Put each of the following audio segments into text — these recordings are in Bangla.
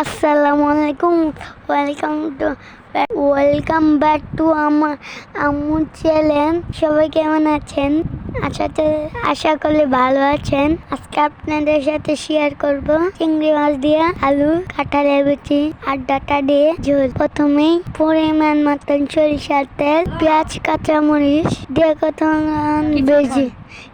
আসসালামু আলাইকুম। Welcome to welcome back to আমার আমু চ্যানেল সবাই কেমন আছেন? আশাতে আশা করলে ভালো আছেন। আজকে আপনাদের সাথে শেয়ার করব চিংড়ি মাছ দিয়ে আলু কাঁঠালের বিচি আর ডাটা দিয়ে ঝোল। প্রথমেই পরিমাণ মতন সরিষার তেল পেঁয়াজ কাঁচামরিচ দিয়ে কতক্ষণ বেজে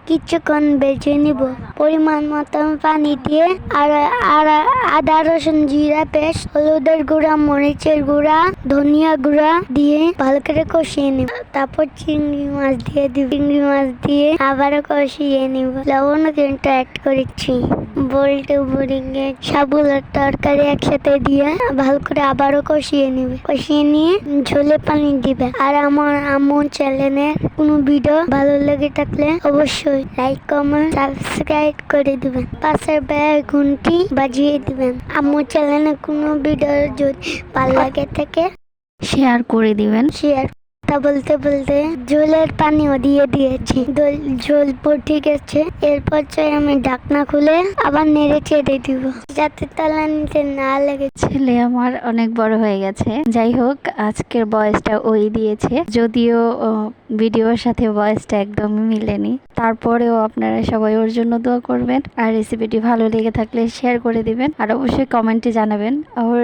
কিছুক্ষণ বেজে নিব। পরিমাণ মতন পানি দিয়ে আর আর আদা, রসুন জিরা, পেস্ট, হলুদের গুঁড়া, মরিচের গুঁড়া, ধনিয়া গুঁড়া দিয়ে ভালো করে কষিয়ে নিব। তারপর চিংড়ি মাছ দিয়ে দিব। চিংড়ি মাছ দিয়ে আবারও কষিয়ে নিব। লবণও কিন্তু অ্যাড করেছি। বল্টে বুড়িঙ্গে সাবুলার তরকারি একসাথে দিয়ে ভালো করে আবারও কষিয়ে নিবে। কষিয়ে নিয়ে ঝোলে পানি দিবে। আর আমার আমন চ্যানেলের কোনো ভিডিও ভালো লেগে থাকলে অবশ্যই লাইক কমেন্ট সাবস্ক্রাইব করে দিবেন। পাশের বেল ঘুমটি বাজিয়ে দিবেন। আমার চ্যানেলে কোনো ভিডিও যদি ভালো লাগে থাকে শেয়ার করে দিবেন। শেয়ার কথা বলতে বলতে ঝোলের পানিও দিয়ে দিয়েছি। ঝোল ফুটে গেছে। এরপর চাই আমি ঢাকনা খুলে আবার নেড়ে চেড়ে দিব। যাতে তালা নিতে না লেগে। ছেলে আমার অনেক বড় হয়ে গেছে। যাই হোক, আজকের বয়সটা ওই দিয়েছে। যদিও ভিডিওর সাথে বয়সটা একদমই মিলেনি। তারপরেও আপনারা সবাই ওর জন্য দোয়া করবেন। আর রেসিপিটি ভালো লেগে থাকলে শেয়ার করে দিবেন। আর অবশ্যই কমেন্টে জানাবেন, ওর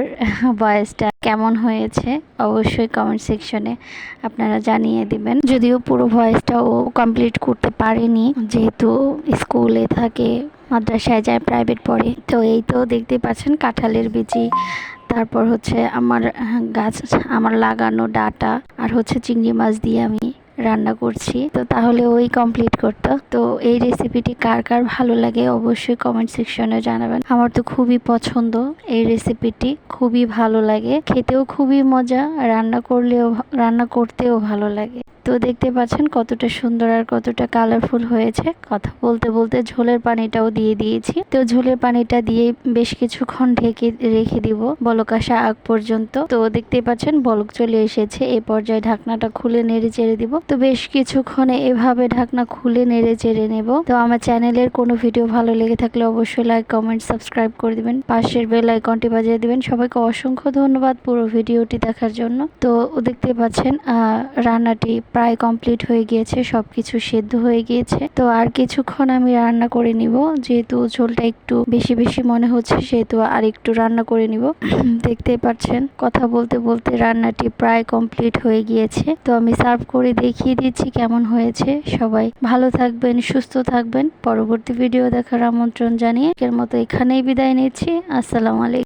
বয়সটা কেমন হয়েছে, অবশ্যই কমেন্ট সেকশনে আপনারা জানিয়ে দিবেন। যদিও পুরো ভয়েসটা ও কমপ্লিট করতে পারেনি, যেহেতু স্কুলে থাকে, মাদ্রাসায় যায় প্রাইভেট পড়ে। তো এই তো দেখতে পাচ্ছেন কাঁঠালের বিচি, তারপর হচ্ছে আমার গাছ, আমার লাগানো ডাটা, আর হচ্ছে চিংড়ি মাছ দিয়ে আমি রান্না করছি। তো তাহলে ওই কমপ্লিট করতো। তো এই রেসিপিটি কার কার ভালো লাগে অবশ্যই কমেন্ট সেকশনে জানাবেন। আমার তো খুবই পছন্দ এই রেসিপিটি খুবই ভালো লাগে। খেতেও খুবই মজা, রান্না করলেও, রান্না করতেও ভালো লাগে। তো দেখতে পাচ্ছেন কতটা সুন্দর আর কতটা কালারফুল হয়েছে। কথা বলতে বলতে ঝোলের পানিটাও দিয়ে দিয়েছি। তো ঝোলের পানিটা দিয়ে বেশ কিছুক্ষণ ঢেকে রেখে দিব বলক আসা আগ পর্যন্ত। তো দেখতে পাচ্ছেন বলক চলে এসেছে। এই পর্যায়ে ঢাকনাটা খুলে নেড়ে চেড়ে দিব। তো বেশ কিছুক্ষণে এভাবে ঢাকনা খুলে নেড়ে চেড়ে নেব। তো আমার চ্যানেলের কোনো ভিডিও ভালো লেগে থাকলে অবশ্যই লাইক কমেন্ট সাবস্ক্রাইব করে দিবেন। পাশের বেল আইকনটি বাজিয়ে দিবেন। সবাইকে অসংখ্য ধন্যবাদ পুরো ভিডিওটি দেখার জন্য। তো দেখতে পাচ্ছেন রান্নাটি প্রায় কমপ্লিট হয়ে গিয়েছে, সবকিছু সেদ্ধ হয়ে গিয়েছে। তো আর কিছুক্ষণ আমি রান্না করে নিব, যেহেতু ঝোলটা একটু বেশি বেশি মনে হচ্ছে, সেহেতু আর একটু রান্না করে নিব। দেখতেই পাচ্ছেন, কথা বলতে বলতে রান্নাটি প্রায় কমপ্লিট হয়ে গিয়েছে। তো আমি সার্ভ করে দেখিয়ে দিচ্ছি কেমন হয়েছে। সবাই ভালো থাকবেন, সুস্থ থাকবেন। পরবর্তী ভিডিও দেখার আমন্ত্রণ জানিয়ে এর মতো এখানেই বিদায় নিচ্ছি। আসসালামু আলাইকুম।